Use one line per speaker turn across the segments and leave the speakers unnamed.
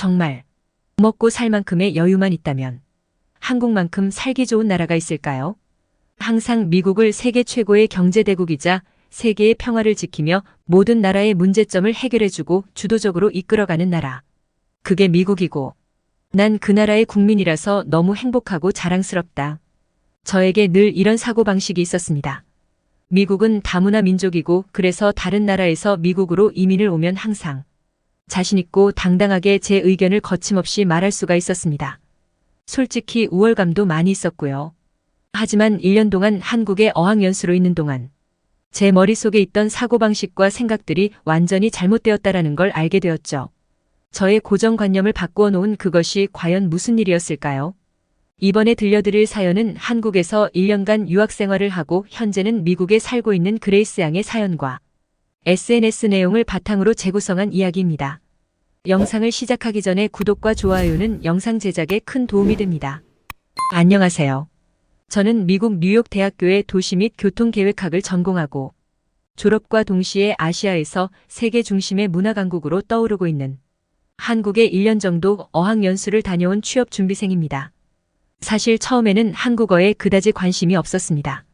정말 먹고 살 만큼의 여유만 있다면 한국만큼 살기 좋은 나라가 있을까요? 항상 미국을 세계 최고의 경제대국이자 세계의 평화를 지키며 모든 나라의 문제점을 해결해주고 주도적으로 이끌어가는 나라. 그게 미국이고, 난 그 나라의 국민이라서 너무 행복하고 자랑스럽다. 저에게 늘 이런 사고방식이 있었습니다. 미국은 다문화 민족이고 그래서 다른 나라에서 미국으로 이민을 오면 항상 자신있고 당당하게 제 의견을 거침없이 말할 수가 있었습니다. 솔직히 우월감도 많이 있었고요. 하지만 1년 동안 한국에 어학연수로 있는 동안 제 머릿속에 있던 사고방식과 생각들이 완전히 잘못되었다라는 걸 알게 되었죠. 저의 고정관념을 바꾸어 놓은 그것이 과연 무슨 일이었을까요? 이번에 들려드릴 사연은 한국에서 1년간 유학 생활을 하고 현재는 미국에 살고 있는 그레이스 양의 사연과 SNS 내용을 바탕으로 재구성한 이야기입니다. 영상을 시작하기 전에 구독과 좋아요는 영상 제작에 큰 도움이 됩니다. 안녕하세요. 저는 미국 뉴욕 대학교의 도시 및 교통계획학을 전공하고 졸업과 동시에 아시아에서 세계 중심의 문화 강국으로 떠오르고 있는 한국에 1년 정도 어학연수를 다녀온 취업 준비생입니다. 사실 처음에는 한국어에 그다지 관심이 없었습니다.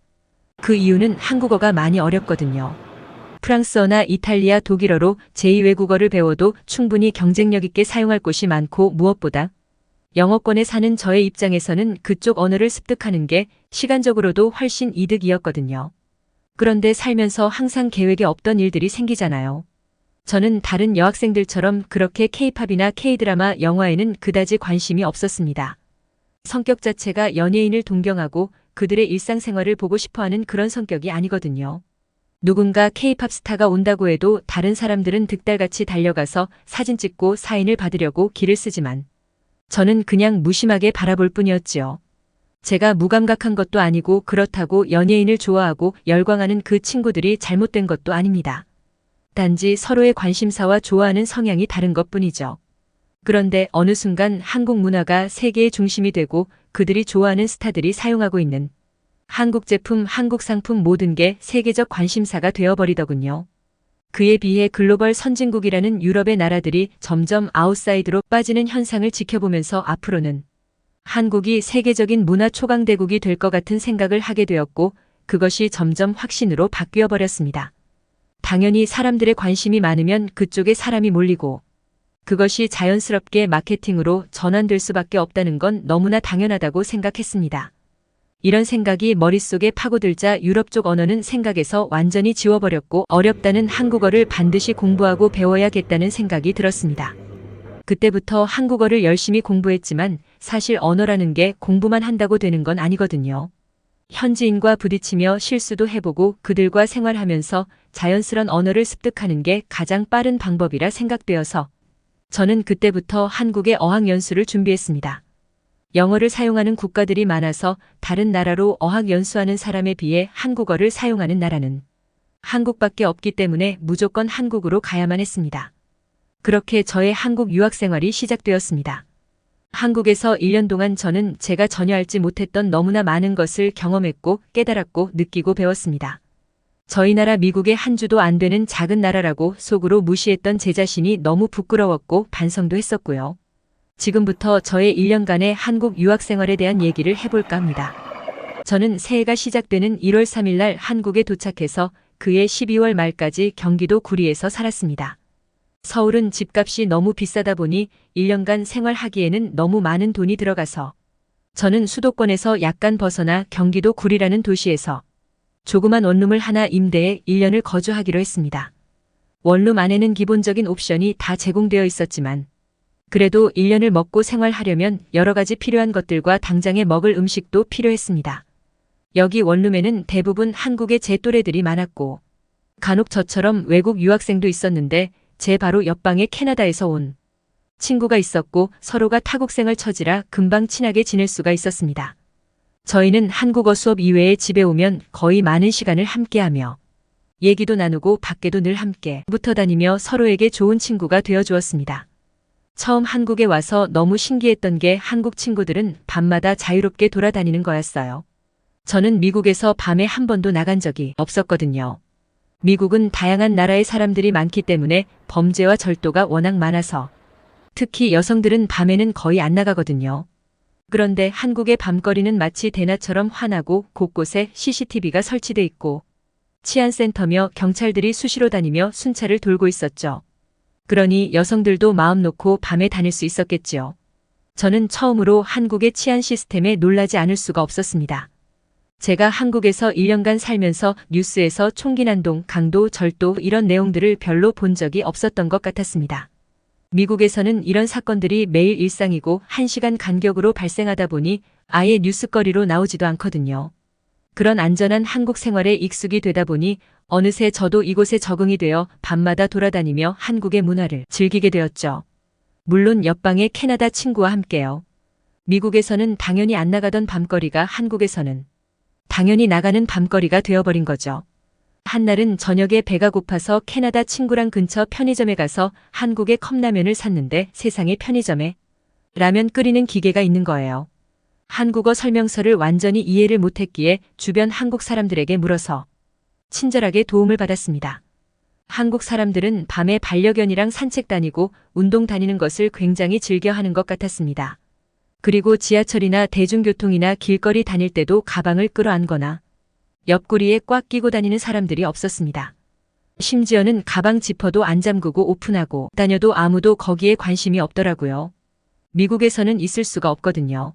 그 이유는 한국어가 많이 어렵거든요. 프랑스어나 이탈리아, 독일어로 제2외국어를 배워도 충분히 경쟁력 있게 사용할 곳이 많고 무엇보다 영어권에 사는 저의 입장에서는 그쪽 언어를 습득하는 게 시간적으로도 훨씬 이득이었거든요. 그런데 살면서 항상 계획에 없던 일들이 생기잖아요. 저는 다른 여학생들처럼 그렇게 케이팝이나 케이드라마 영화에는 그다지 관심이 없었습니다. 성격 자체가 연예인을 동경하고 그들의 일상생활을 보고 싶어 하는 그런 성격이 아니거든요. 누군가 케이팝 스타가 온다고 해도 다른 사람들은 득달같이 달려가서 사진 찍고 사인을 받으려고 길을 쓰지만 저는 그냥 무심하게 바라볼 뿐이었지요. 제가 무감각한 것도 아니고 그렇다고 연예인을 좋아하고 열광하는 그 친구들이 잘못된 것도 아닙니다. 단지 서로의 관심사와 좋아하는 성향이 다른 것 뿐이죠. 그런데 어느 순간 한국 문화가 세계의 중심이 되고 그들이 좋아하는 스타들이 사용하고 있는 한국 제품, 한국 상품 모든 게 세계적 관심사가 되어버리더군요. 그에 비해 글로벌 선진국이라는 유럽의 나라들이 점점 아웃사이드로 빠지는 현상을 지켜보면서 앞으로는 한국이 세계적인 문화 초강대국이 될 것 같은 생각을 하게 되었고 그것이 점점 확신으로 바뀌어 버렸습니다. 당연히 사람들의 관심이 많으면 그쪽에 사람이 몰리고 그것이 자연스럽게 마케팅으로 전환될 수밖에 없다는 건 너무나 당연하다고 생각했습니다. 이런 생각이 머릿속에 파고들자 유럽 쪽 언어는 생각에서 완전히 지워버렸고 어렵다는 한국어를 반드시 공부하고 배워야겠다는 생각이 들었습니다. 그때부터 한국어를 열심히 공부했지만 사실 언어라는 게 공부만 한다고 되는 건 아니거든요. 현지인과 부딪히며 실수도 해보고 그들과 생활하면서 자연스런 언어를 습득하는 게 가장 빠른 방법이라 생각되어서 저는 그때부터 한국의 어학연수를 준비했습니다. 영어를 사용하는 국가들이 많아서 다른 나라로 어학 연수하는 사람에 비해 한국어를 사용하는 나라는 한국밖에 없기 때문에 무조건 한국으로 가야만 했습니다. 그렇게 저의 한국 유학 생활이 시작되었습니다. 한국에서 1년 동안 저는 제가 전혀 알지 못했던 너무나 많은 것을 경험했고 깨달았고 느끼고 배웠습니다. 저희 나라 미국의 한 주도 안 되는 작은 나라라고 속으로 무시했던 제 자신이 너무 부끄러웠고 반성도 했었고요. 지금부터 저의 1년간의 한국 유학 생활에 대한 얘기를 해볼까 합니다. 저는 새해가 시작되는 1월 3일 날 한국에 도착해서 그해 12월 말까지 경기도 구리에서 살았습니다. 서울은 집값이 너무 비싸다 보니 1년간 생활하기에는 너무 많은 돈이 들어가서 저는 수도권에서 약간 벗어나 경기도 구리라는 도시에서 조그만 원룸을 하나 임대해 1년을 거주하기로 했습니다. 원룸 안에는 기본적인 옵션이 다 제공되어 있었지만 그래도 1년을 먹고 생활하려면 여러 가지 필요한 것들과 당장에 먹을 음식도 필요했습니다. 여기 원룸에는 대부분 한국의 제 또래들이 많았고 간혹 저처럼 외국 유학생도 있었는데 제 바로 옆방에 캐나다에서 온 친구가 있었고 서로가 타국생을 처지라 금방 친하게 지낼 수가 있었습니다. 저희는 한국어 수업 이외에 집에 오면 거의 많은 시간을 함께하며 얘기도 나누고 밖에도 늘 함께 붙어 다니며 서로에게 좋은 친구가 되어 주었습니다. 처음 한국에 와서 너무 신기했던 게 한국 친구들은 밤마다 자유롭게 돌아다니는 거였어요. 저는 미국에서 밤에 한 번도 나간 적이 없었거든요. 미국은 다양한 나라의 사람들이 많기 때문에 범죄와 절도가 워낙 많아서 특히 여성들은 밤에는 거의 안 나가거든요. 그런데 한국의 밤거리는 마치 대낮처럼 환하고 곳곳에 CCTV가 설치돼 있고 치안센터며 경찰들이 수시로 다니며 순찰을 돌고 있었죠. 그러니 여성들도 마음 놓고 밤에 다닐 수 있었겠지요. 저는 처음으로 한국의 치안 시스템에 놀라지 않을 수가 없었습니다. 제가 한국에서 1년간 살면서 뉴스에서 총기 난동, 강도, 절도 이런 내용들을 별로 본 적이 없었던 것 같았습니다. 미국에서는 이런 사건들이 매일 일상이고 1시간 간격으로 발생하다 보니 아예 뉴스거리로 나오지도 않거든요. 그런 안전한 한국 생활에 익숙이 되다 보니 어느새 저도 이곳에 적응이 되어 밤마다 돌아다니며 한국의 문화를 즐기게 되었죠. 물론 옆방의 캐나다 친구와 함께요. 미국에서는 당연히 안 나가던 밤거리가 한국에서는 당연히 나가는 밤거리가 되어버린 거죠. 한날은 저녁에 배가 고파서 캐나다 친구랑 근처 편의점에 가서 한국의 컵라면을 샀는데 세상에 편의점에 라면 끓이는 기계가 있는 거예요. 한국어 설명서를 완전히 이해를 못했기에 주변 한국 사람들에게 물어서 친절하게 도움을 받았습니다. 한국 사람들은 밤에 반려견이랑 산책 다니고 운동 다니는 것을 굉장히 즐겨 하는 것 같았습니다. 그리고 지하철이나 대중교통이나 길거리 다닐 때도 가방을 끌어안거나 옆구리에 꽉 끼고 다니는 사람들이 없었습니다. 심지어는 가방 지퍼도 안 잠그고 오픈하고 다녀도 아무도 거기에 관심이 없더라고요. 미국에서는 있을 수가 없거든요.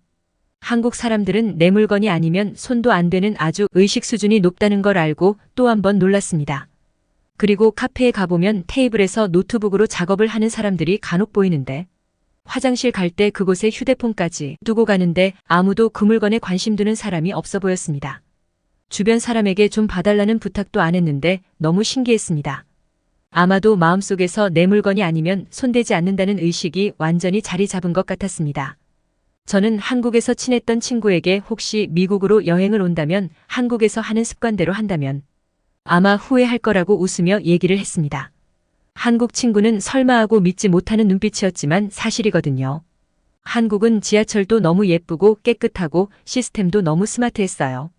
한국 사람들은 내 물건이 아니면 손도 안 되는 아주 의식 수준이 높다는 걸 알고 또 한 번 놀랐습니다. 그리고 카페에 가보면 테이블에서 노트북으로 작업을 하는 사람들이 간혹 보이는데 화장실 갈 때 그곳에 휴대폰까지 두고 가는데 아무도 그 물건에 관심 두는 사람이 없어 보였습니다. 주변 사람에게 좀 봐달라는 부탁도 안 했는데 너무 신기했습니다. 아마도 마음속에서 내 물건이 아니면 손대지 않는다는 의식이 완전히 자리 잡은 것 같았습니다. 저는 한국에서 친했던 친구에게 혹시 미국으로 여행을 온다면 한국에서 하는 습관대로 한다면 아마 후회할 거라고 웃으며 얘기를 했습니다. 한국 친구는 설마 하고 믿지 못하는 눈빛이었지만 사실이거든요. 한국은 지하철도 너무 예쁘고 깨끗하고 시스템도 너무 스마트했어요.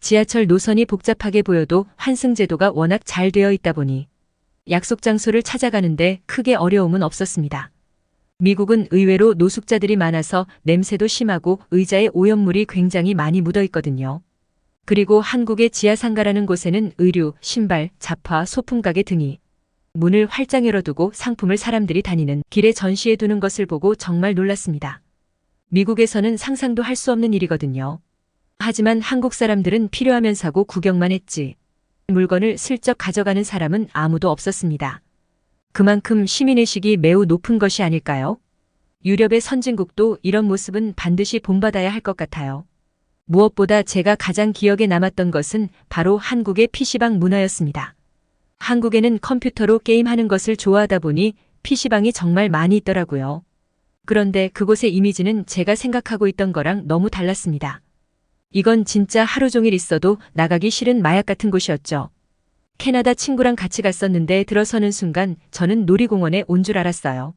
지하철 노선이 복잡하게 보여도 환승제도가 워낙 잘 되어 있다 보니 약속 장소를 찾아가는데 크게 어려움은 없었습니다. 미국은 의외로 노숙자들이 많아서 냄새도 심하고 의자에 오염물이 굉장히 많이 묻어 있거든요. 그리고 한국의 지하상가라는 곳에는 의류, 신발, 잡화, 소품가게 등이 문을 활짝 열어두고 상품을 사람들이 다니는 길에 전시해 두는 것을 보고 정말 놀랐습니다. 미국에서는 상상도 할 수 없는 일이거든요. 하지만 한국 사람들은 필요하면 사고 구경만 했지. 물건을 슬쩍 가져가는 사람은 아무도 없었습니다. 그만큼 시민의식이 매우 높은 것이 아닐까요? 유럽의 선진국도 이런 모습은 반드시 본받아야 할 것 같아요. 무엇보다 제가 가장 기억에 남았던 것은 바로 한국의 PC방 문화였습니다. 한국에는 컴퓨터로 게임하는 것을 좋아하다 보니 PC방이 정말 많이 있더라고요. 그런데 그곳의 이미지는 제가 생각하고 있던 거랑 너무 달랐습니다. 이건 진짜 하루 종일 있어도 나가기 싫은 마약 같은 곳이었죠. 캐나다 친구랑 같이 갔었는데 들어서는 순간 저는 놀이공원에 온 줄 알았어요.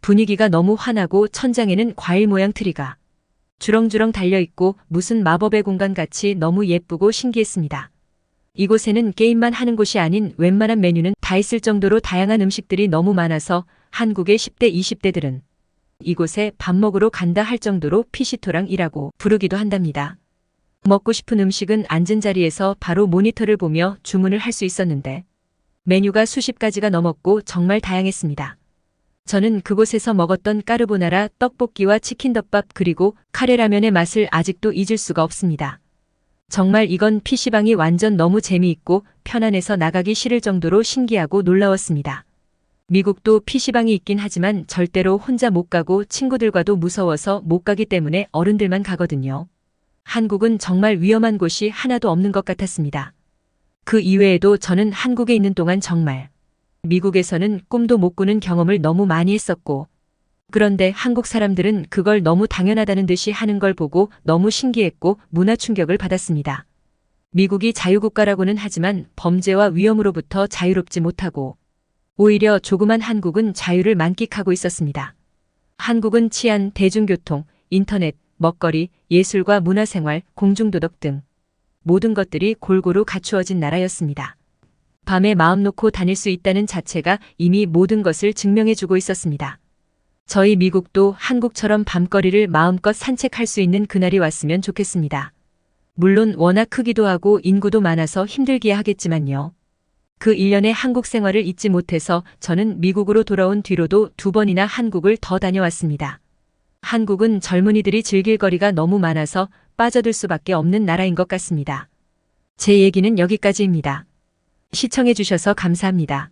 분위기가 너무 환하고 천장에는 과일 모양 트리가 주렁주렁 달려있고 무슨 마법의 공간 같이 너무 예쁘고 신기했습니다. 이곳에는 게임만 하는 곳이 아닌 웬만한 메뉴는 다 있을 정도로 다양한 음식들이 너무 많아서 한국의 10대, 20대들은 이곳에 밥 먹으러 간다 할 정도로 피시토랑이라고 부르기도 한답니다. 먹고 싶은 음식은 앉은 자리에서 바로 모니터를 보며 주문을 할 수 있었는데 메뉴가 수십 가지가 넘었고 정말 다양했습니다. 저는 그곳에서 먹었던 까르보나라 떡볶이와 치킨덮밥 그리고 카레라면의 맛을 아직도 잊을 수가 없습니다. 정말 이건 PC방이 완전 너무 재미있고 편안해서 나가기 싫을 정도로 신기하고 놀라웠습니다. 미국도 PC방이 있긴 하지만 절대로 혼자 못 가고 친구들과도 무서워서 못 가기 때문에 어른들만 가거든요. 한국은 정말 위험한 곳이 하나도 없는 것 같았습니다. 그 이외에도 저는 한국에 있는 동안 정말 미국에서는 꿈도 못 꾸는 경험을 너무 많이 했었고 그런데 한국 사람들은 그걸 너무 당연하다는 듯이 하는 걸 보고 너무 신기했고 문화 충격을 받았습니다. 미국이 자유국가라고는 하지만 범죄와 위험으로부터 자유롭지 못하고 오히려 조그만 한국은 자유를 만끽하고 있었습니다. 한국은 치안, 대중교통, 인터넷, 먹거리, 예술과 문화생활, 공중도덕 등 모든 것들이 골고루 갖추어진 나라였습니다. 밤에 마음 놓고 다닐 수 있다는 자체가 이미 모든 것을 증명해주고 있었습니다. 저희 미국도 한국처럼 밤거리를 마음껏 산책할 수 있는 그날이 왔으면 좋겠습니다. 물론 워낙 크기도 하고 인구도 많아서 힘들기야 하겠지만요. 그 1년의 한국 생활을 잊지 못해서 저는 미국으로 돌아온 뒤로도 두 번이나 한국을 더 다녀왔습니다. 한국은 젊은이들이 즐길 거리가 너무 많아서 빠져들 수밖에 없는 나라인 것 같습니다. 제 얘기는 여기까지입니다. 시청해주셔서 감사합니다.